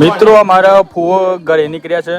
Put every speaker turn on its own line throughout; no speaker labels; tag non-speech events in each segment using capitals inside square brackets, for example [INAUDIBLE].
મિત્રો અમારા ફુઓ ઘરે નીકળ્યા છે.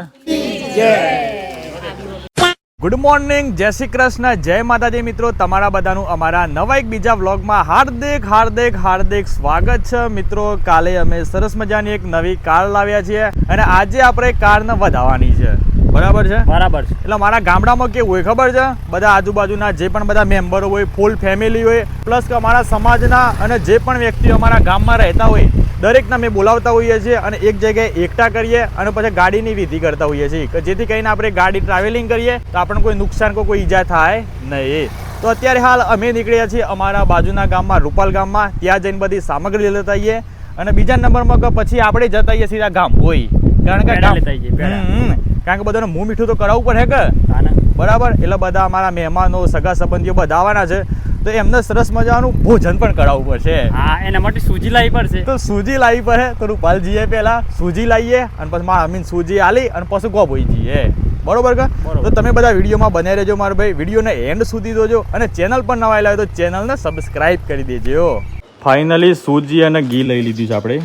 ગુડ મોર્નિંગ જય શ્રી કૃષ્ણ જય માતાજી મિત્રો. તમારા બધાનું અમારા નવા એક બીજા વ્લોગમાં હાર્દિક હાર્દિક હાર્દિક સ્વાગત છે. મિત્રો કાલે અમે સરસ મજાની એક નવી કાર લાવ્યા છીએ અને આજે આપણે કારને વધાવવાની છે. બરાબર છે?
બરાબર છે.
એટલે મારા ગામડામાં કેવું હોય ખબર છે? બધા આજુબાજુના જે પણ બધા મેમ્બરો હોય ફૂલ ફેમિલી હોય પ્લસ કે અમારા સમાજના અને જે પણ વ્યક્તિઓ અમારા ગામમાં રહેતા હોય દરેકને અમે બોલાવતા હોઈએ છીએ અને એક જગ્યાએ એકઠા કરીએ અને પછી ગાડીની વિધિ કરતા હોઈએ છીએ. કે જેથી કરીને આપણે ગાડી ટ્રાવેલિંગ કરીએ તો આપણને કોઈ નુકસાન કોઈ ઈજા થાય નહીં. તો અત્યારે હાલ અમે નીકળ્યા છીએ અમારા બાજુના ગામમાં રૂપાલ ગામમાં. ત્યાં જઈને બધી સામગ્રી લેતા આવીએ. અને બીજા નંબરમાં કે પછી આપણે જતા આવીએ સીધા ગામ હોય. કારણ કે કારણ કે બધાને મું મીઠું તો કરાવવું પડે કે? બરાબર? એટલે બધા અમારા મહેમાનો સગા સંબંધીઓ બધા આવવાના છે. તો એમને સરસ મજાનું ભોજન પણ કરાવવું પડશે.
હા એના માટે સૂજી લાવી પડશે.
તો સૂજી લાવી પડે. તો રૂપાલજીએ પહેલા સૂજી લાવીએ અને પછી મારા અમીન સૂજી આલી અને પછી ગોભોઈ જઈએ બરોબર કે?
બરોબર.
તો તમે બધા વિડીયોમાં બનાવી રહેજો મારા ભાઈ. વિડીયોને એન્ડ સુધી જોજો અને ચેનલ પણ નવા લાવે હોય તો ચેનલને સબસ્ક્રાઇબ કરી દેજો. ફાઇનલી સૂજી અને ઘી લઈ લીધું છે આપણે.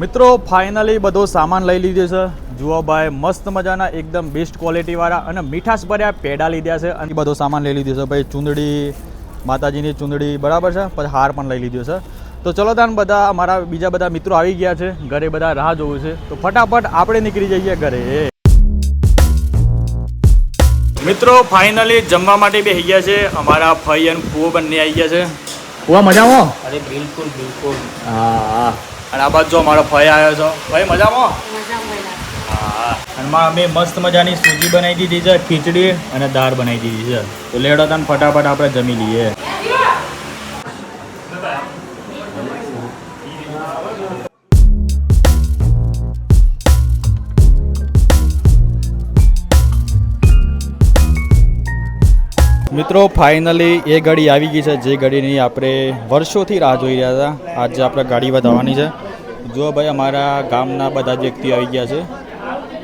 મિત્રો ફાઇનલી બધો સામાન લઈ લીધો છે. જુઓ ભાઈ મસ્ત મજાના એકદમ બેસ્ટ ક્વોલિટીવાળા અને મીઠાશ ભર્યા પેડા લીધા છે અને બધો સામાન લઈ લીધો છે. ભાઈ ચૂંદડી માતાજીની ચૂંદડી બરાબર છે? પછી હાર પણ લઈ લીધો છે. તો ચલો તાન બધા અમારા બીજા બધા મિત્રો આવી ગયા છે. ઘરે બધા રાહ જોવું છે. તો ફટાફટ આપણે નીકળી જઈએ ઘરે. મિત્રો ફાઇનલી જમવા માટે બેસી ગયા છે. અમારા ફઈ અને ફુઓ બંને આવી ગયા છે. ફુવા મજામાં?
અરે બિલકુલ બિલકુલ.
હા હા. અને આ બાજુ જો ભાઈ ફઈ આવ્યો છો. ભાઈ મજામાં? હા. અને માં અમે મસ્ત મજાની સૂજી બનાવી દીધી છે ખીચડી અને દાળ બનાવી દીધી છે. તો લેડો તને ફટાફટ આપણે જમી લઈએ. મિત્રો ફાઇનલી એ ગાડી આવી ગઈ છે, જે ગાડીની આપણે વર્ષોથી રાહ જોઈ રહ્યા હતા. આજે આપણે ગાડી વધારવાની છે. જો ભાઈ, અમારા ગામના બધા જ વ્યક્તિઓ આવી ગયા છે.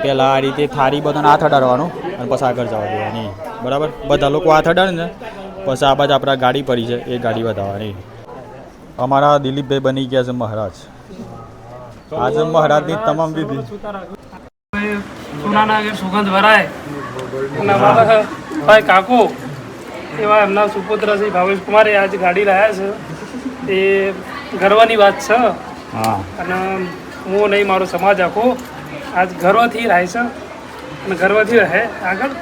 પહેલાં આ રીતે થારી બધાને હાથ અડાડવાનું અને પછી આગળ જવા દેવાની. બરાબર? બધા લોકો હાથ અડાડે ને, પછી આ બાજુ આપણા ગાડી પડી છે, એ ગાડી વધારવાની અમારા દિલીપભાઈ બની ગયા છે મહારાજ. આજે મહારાજની તમામ વિધિ.
સુગંધ ભરાય? કાકુ એવા એમના સુપુત્ર શ્રી ભાવેશ કુમારે આજ ગાડી લાયા છે. એ ગર્વની વાત છે. અને હું નહીં મારો સમાજ આખો આજ ગર્વથી રહે છે અને ગર્વથી રહે આગળ.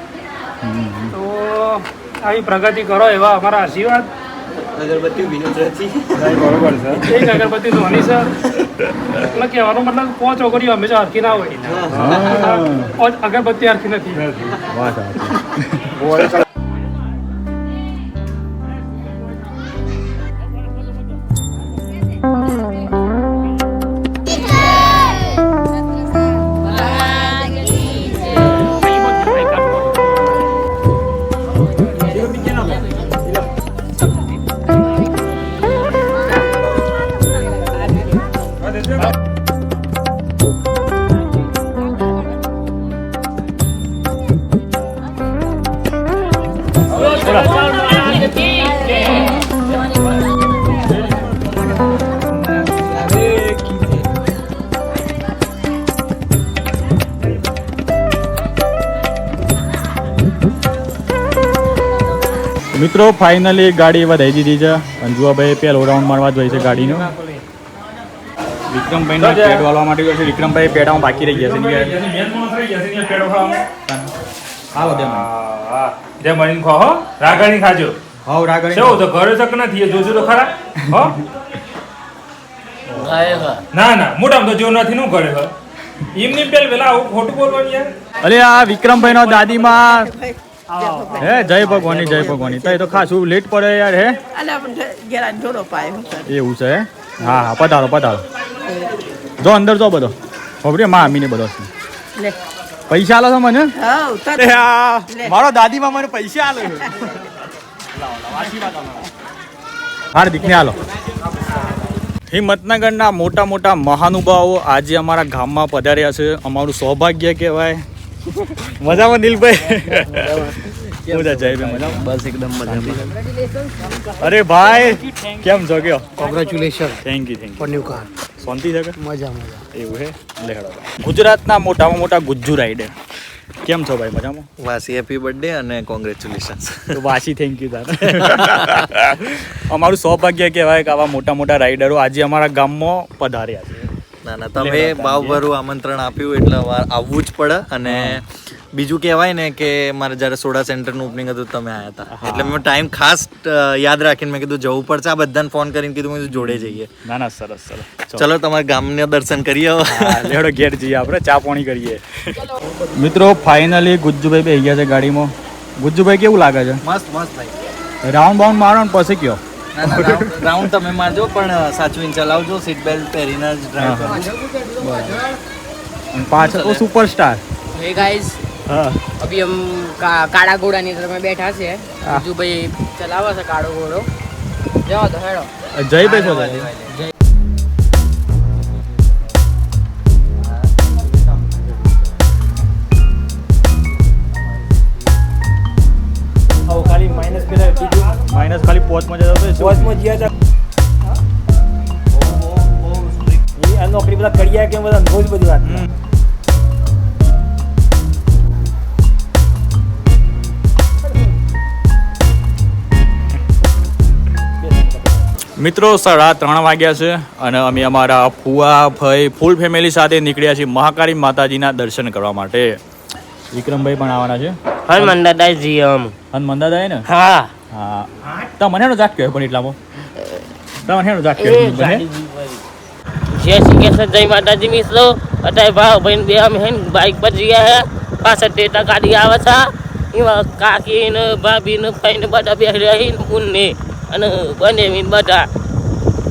તો આવી પ્રગતિ કરો એવા અમારા આશીર્વાદ.
બરોબર છે.
એક અગરબત્તી ધોની એટલે કહેવાનો મતલબ પાંચ છોકરીઓ હંમેશા હરખી ના હોય. પાંચ અગરબત્તી હરખી નથી. [LAUGHS]
મિત્રો ફાઇનલી ગાડી વધાઈ દીધી છે. અને જુઓ ભાઈ પેલો રાઉન્ડ મારવા જોઈએ છે ગાડીનો. વિક્રમભાઈને પેડ વાળવા માટે વિક્રમભાઈ પેડામાં બાકી રહી ગયા છે. હાલો દે મને.
જે મરીને ખો હો. રાગણી ખાજો.
હો રાગણી
કેવું તો ઘરે તક નથી એ જોજો તો ખરા. હો. ના ના મોટામાં તો જો નથી નું કરે હો. એમની પેલ વેલા આવું ખોટું બોલવાનું યાર.
અરે આ વિક્રમભાઈનો દાદીમાં હે જય ભગવાની. જય ભગવાની તો એ તો ખાસું લેટ પડે યાર હે? એવું છે હે? હા હા પધારો પધારો. જો અંદર જો બધો. ખબર મામીને બધો છે.
લે.
પૈસા આલો છો મને. મારો દાદીમાં મને પૈસા આલે હાર્દિક ને આલો. હિંમતનગરના મોટા મોટા મહાનુભાવો આજે અમારા ગામમાં પધાર્યા છે. અમારું સૌભાગ્ય કહેવાય. મજામાં નીલભાઈ? મજા જાય મજામાં
બસ એકદમ મજામાં.
અરે ભાઈ કેમ છો કયો
congratulation
thank you thank
for new car
શાંતિ છે કે?
મજા મજા.
એવું હે? લેડો ગુજરાતના મોટામાં મોટા ગુજ્જુ રાઈડર કેમ છો ભાઈ મજામાં?
વાસી હેપી બર્થડે અને કોંગ્રેચ્યુલેશન્સ
વાસી થેન્ક યુ તાર. અમારું સૌભાગ્ય કહેવાય કે આવા મોટા મોટા રાઈડરો આજે અમારા ગામમાં પધાર્યા છે.
ના ના તમે ભાવભરું આમંત્રણ આપ્યું એટલે આવવું જ પડે. અને બીજું કહેવાય ને કે મારે જ્યારે સોડા સેન્ટરનું ઓપનિંગ હતું તમે આવ્યા હતા. એટલે મેં ટાઈમ ખાસ યાદ રાખીને મેં કીધું જવું પડશે. આ બધાને ફોન કરીને કીધું મેં જોડે જઈએ.
ના ના સરસ સરસ.
ચલો. તમારા ગામના દર્શન કરીએ
લેડો ઘેર જઈએ આપણે ચા પાણી કરીએ. મિત્રો ફાઇનલી ગુજ્જુભાઈ બે ગયા છે ગાડીમાં. ગુજ્જુભાઈ કેવું લાગે છે?
મસ્ત મસ્ત ભાઈ.
રાઉન્ડ બાઉન્ડ મારો ને પછી કયો?
રાઉન્ડ- રાઉન્ડ તમે મારજો પણ સાચવીને ચલાવજો સીટ બેલ્ટ પહેરીને જ ડ્રાઈવ કરજો.
પાછળ તો સુપરસ્ટાર
હે ગાઈઝ
હા.
અભી હમ કાળા ઘોડાની અંદર અમે બેઠા છે. બીજું ભાઈ ચલાવે છે કાળો ઘોડો. જવા તો હેડો
જય ભાઈ.
જય. માઇનસ
ખાલી પોચમાં મિત્રો સાડા ત્રણ વાગ્યા છે અને અમે અમારા ફુવા ભાઈ ફૂલ ફેમિલી સાથે નીકળ્યા છીએ મહાકાળી માતાજીના દર્શન કરવા માટે. વિક્રમભાઈ પણ આવવાના છે.
હનુમાન દાદાજી હમ
હનુમાન દાદા ને?
હા.
હા. તમને હેનો જાત કહેવાય પણ એટલામાં? તમને હેનો જાત કહેવાય
જય શ્રી કૃષ્ણ જય માતાજી મિત્રો. અત્યારે ભાવ ભાઈ બે અમે હે બાઇક પર ગયા હે. પાછળ ટેટા ગાડી આવે છે. એમાં કાકી ને ભાભી ને ભાઈ ને બધા બેસી રહી ને અને બને બધા.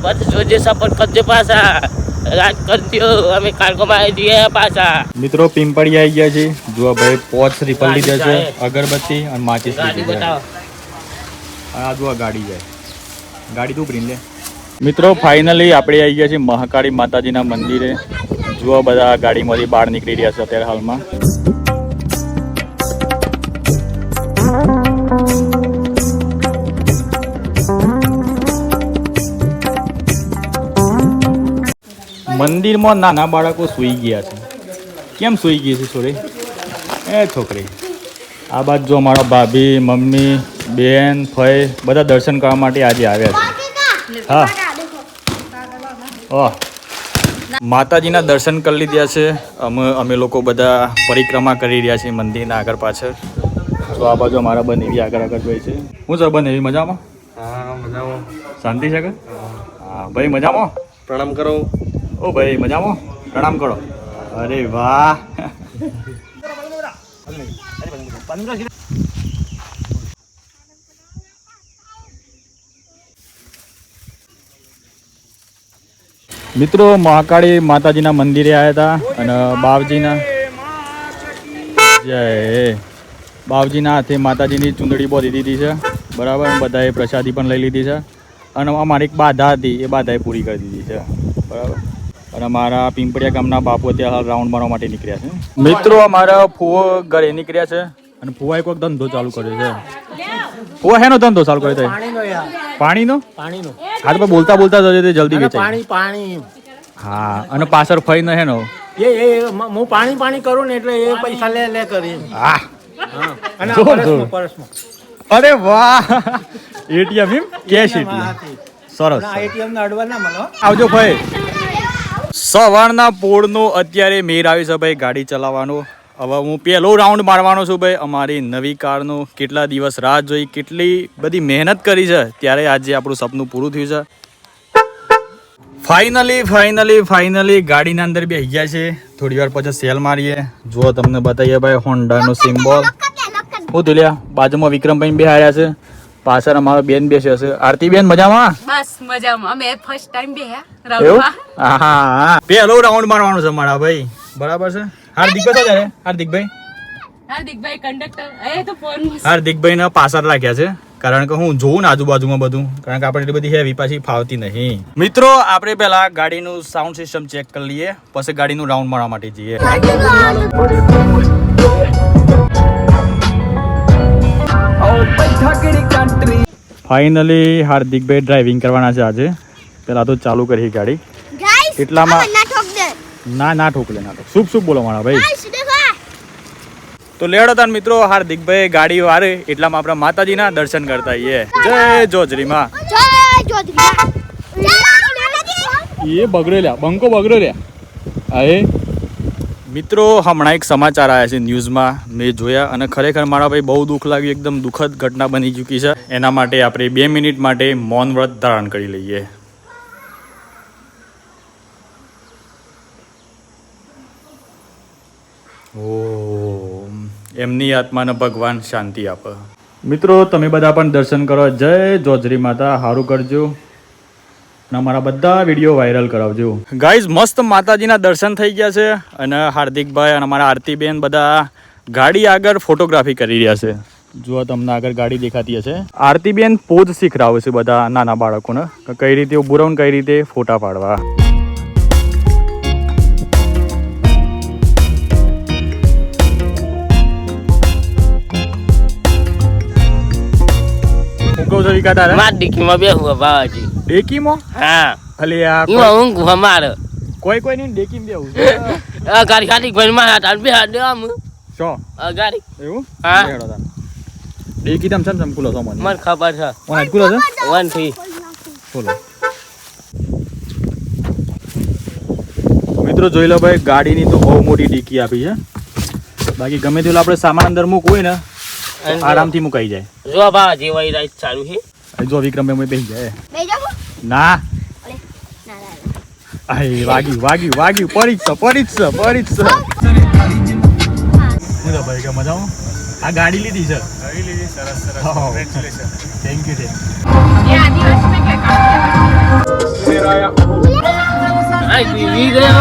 પછી જોજે સપોર્ટ કરજો પાછા. રાજ કરજો અમે કાર્ગોમાં આવી જઈએ પાછા.
મિત્રો પિંપળી આવી ગયા છે. જો ભાઈ પોચ રીપલ લીધા છે. અગરબત્તી અને માચીસ
ગાડી બતાવો.
આ જો ગાડી જાય ગાડી તું પ્રિન્ટ લે. મિત્રો ફાઇનલી આપણે આવી ગયા છીએ મહાકાળી માતાજીના મંદિરે. જુઓ બધા ગાડીમાંથી બહાર નીકળી રહ્યા છે અત્યારે હાલમાં. મંદિરમાં નાના બાળકો સૂઈ ગયા છે. કેમ સૂઈ ગઈ છે છોરી? એ છોકરી આ બાજુ જો મારા ભાભી મમ્મી બેન ફઈ બધા દર્શન કરવા માટે આજે આવ્યા છે. હા. ઓહ. માતાજીના દર્શન કરી લીધા છે. અમે અમે લોકો બધા પરિક્રમા કરી રહ્યા છીએ મંદિરના આગળ પાછળ. તો આ બાજુ અમારા બંને એવી આગળ આગળ ભાઈ છે. હું સર બંને એવી મજામાં?
હા મજામાં.
શાંતિ છે કે? હા ભાઈ મજામાં?
પ્રણામ કરો.
ઓ ભાઈ, મજામાં? પ્રણામ કરો. અરે વાહ. મિત્રો, મહાકાળી માતાજીના મંદિરે આવ્યા હતા અને બાવજીના જય. બાવજીના હાથે માતાજીની ચૂંદડી બોધી દીધી છે. બરાબર બધાએ પ્રસાદી પણ લઈ લીધી છે. અને અમારી એક બાધા હતી, એ બાધાએ પૂરી કરી દીધી છે. બરાબર. અને અમારા પિંપળિયા ગામના બાપુ અત્યારે હાલ રાઉન્ડ મારવા માટે નીકળ્યા છે. મિત્રો અમારા ફુવો ઘરે નીકળ્યા છે અને ફુવાએ કોઈક ધંધો ચાલુ કર્યો છે. ફુવા હેનો ધંધો ચાલુ કર્યો છે?
પાણીનો
પાણીનો?
પાણીનો.
હા તો બોલતા બોલતા જજે તે જલ્દી વેચાય.
પાણી પાણી.
હા અને પાછળ ફઈ ન હેનો
એ એ હું પાણી પાણી કરું ને એટલે એ પૈસા લે લે કરી
હા.
અને પરસમાં, પરસમાં.
અરે વાહ. [LAUGHS] એટીએમ એમ? કેશ
એમાં
એટીએમ સરસ
ATM ને અડવા ના મળો
આવજો ભાઈ સવારના પોળનો અત્યારે મેર આવી છે ભાઈ ગાડી ચલાવવાનો. હવે હું પહેલો રાઉન્ડ મારવાનો છું ભાઈ. અમારી નવી કારનો કેટલા દિવસ રાહ જોઈ કેટલી બધી મહેનત કરી છે ત્યારે આજે આપણું સપનું પૂરું થયું છે. ફાઇનલી ફાઇનલી ફાઇનલી ગાડીના અંદર બે ગયા છે. થોડી વાર પછી સેલ મારીએ. જુઓ તમને બતાવીએ ભાઈ હોન્ડાનો સિમ્બોલ હું તુલ્યા બાજુમાં વિક્રમભાઈ બે હાર્યા છે. પાછળ અમારો બેન બેસ્યો છે. આરતી બેન મજામાં?
બસ મજામાં. અમે ફર્સ્ટ ટાઈમ
બેહ્યા
રાઉન્ડમાં
હા હા પેલો રાઉન્ડ મારવાનો છે મારા ભાઈ. બરાબર છે? હાર્દિક ભાઈ. ક્યાં છે હાર્દિકભાઈ?
હાર્દિકભાઈ કંડક્ટર એ તો ફોન
હાર્દિકભાઈ ને પાછળ રાખ્યા છે. કારણ કે હું જોઉં ને આજુબાજુમાં બધું. કારણ કે આપણે એટલી બધી હેવી પાછી ફાવતી નહીં. મિત્રો આપણે પહેલા ગાડીનું સાઉન્ડ સિસ્ટમ ચેક કરી લઈએ. પછી ગાડીનું રાઉન્ડ મારવા માટે જઈએ. ફાઇનલી હાર્દિકભાઈ ડ્રાઇવિંગ કરવાના છે આજે. પહેલાં તો ચાલુ કરી ગાડી. એટલામાં ના ના ઠોકલે ના ઠોક. શુભ શુભ બોલો મારા ભાઈ. તો લેડો તાન મિત્રો હાર્દિકભાઈ ગાડી વારે. એટલામાં આપણે માતાજીના દર્શન કરતા આવીએ જય જોજરીમાં. એ બગડેલ્યા બંકો બગડેલ્યા એ. મિત્રો, હમણાં એક સમાચાર આવ્યા છે ન્યૂઝમાં. મેં જોયા અને ખરેખર મારા ભાઈ બહુ દુઃખ લાગ્યું, એકદમ દુઃખદ ઘટના બની ચૂકી છે. એના માટે આપણે બે મિનિટ માટે મૌન વ્રત ધારણ કરી લઈએ. ઓ એમની આત્માને ભગવાન શાંતિ આપે. મિત્રો, તમે બધા પણ દર્શન કરો. જય જોજરી માતા. સારું કરજો. અને અમારા બધા વીડિયો વાયરલ કરાવજો. ગાઈઝ મસ્ત માતાજીના દર્શન થઈ ગયા છે અને હાર્દિકભાઈ અને અમારા આરતીબેન બધા ગાડી આગળ ફોટોગ્રાફી કરી રહ્યા છે. જો તમને આગળ ગાડી દેખાતી હશે. આરતીબેન પોઝ શીખરાવે છે બધા નાના બાળકોને કઈ રીતે ઊભું રહું કઈ રીતે ફોટા પાડવા. કહું છું વિકા તારે
માર ડીકીમાં બેહું બાવાજી
ડેકીમાં?
હા.
ખાલી આ
એમાં ઊંઘ અમારે
કોઈ કોઈ નહીં ડેકીમાં બેવું [LAUGHS]
આ ગાડી ખાલી ભાઈ મારા તાર બે હાથ દેવા
શો?
આ ગાડી.
એવું?
હા.
ડેકી તમ ચમ ચમ ખુલો છો મને
મને ખબર છે.
મને આજ છે?
વનથી.
ખોલો મિત્રો જોઈ લો ભાઈ ગાડીની તો બહુ મોટી ડીકી આપી છે. બાકી ગમે તેવું આપણે સામાન અંદર મૂકવું હોય ને આરામથી મુકાઈ જાય.
જો બા વહી રાઈટ ચાલુ છે.
જો વિક્રમ ભાઈ બેહી જાય. ના. આય વાગ્યું વાગ્યું વાગ્યું. પરીક્ષા પરીક્ષા પરીક્ષા તો ભાઈ કે મજામાં? આ ગાડી લીધી છે. ગાડી લીધી સરસ સરસ. થેન્ક યુ થેન્ક
આઈ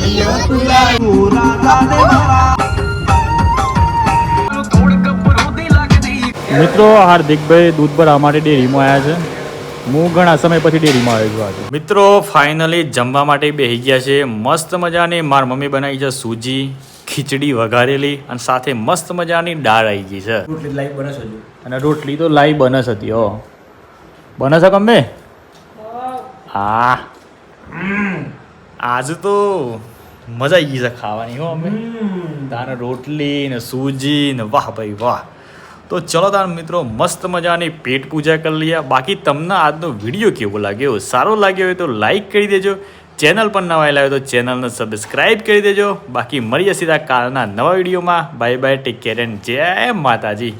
બીવી ગયો જો, જો.
મિત્રો હાર્દિકભાઈ દૂધ આ માટે ડેરીમાં આવ્યા છે. હું ઘણા સમય પછી ડેરીમાં આવ્યો છું આજે. મિત્રો ફાઇનલી જમવા માટે બેસી ગયા છે. મસ્ત મજાની માર મમ્મી બનાવી છે સૂજી ખીચડી વઘારેલી અને સાથે મસ્ત મજાની દાળ આવી ગઈ છે. રોટલી લાઈ બનસ અને રોટલી તો લાઈ બનસ હતી હો. બનસ ગમે? હા. આજે તો મજા આવી ગઈ છે ખાવાની હો અમે. તારે રોટલી ને સૂજી ને વાહ ભાઈ વાહ. તો ચલો તાર મિત્રો મસ્ત મજાની પેટ પૂજા કરી લઈએ. બાકી તમને આજનો વીડિયો કેવો લાગ્યો? સારો લાગ્યો હોય તો લાઈક કરી દેજો. ચેનલ પર નવા આવ્યા હોય તો ચેનલને સબસ્ક્રાઈબ કરી દેજો. બાકી મળીએ સીધા કાલના નવા વિડીયોમાં. Bye bye take care and જય માતાજી.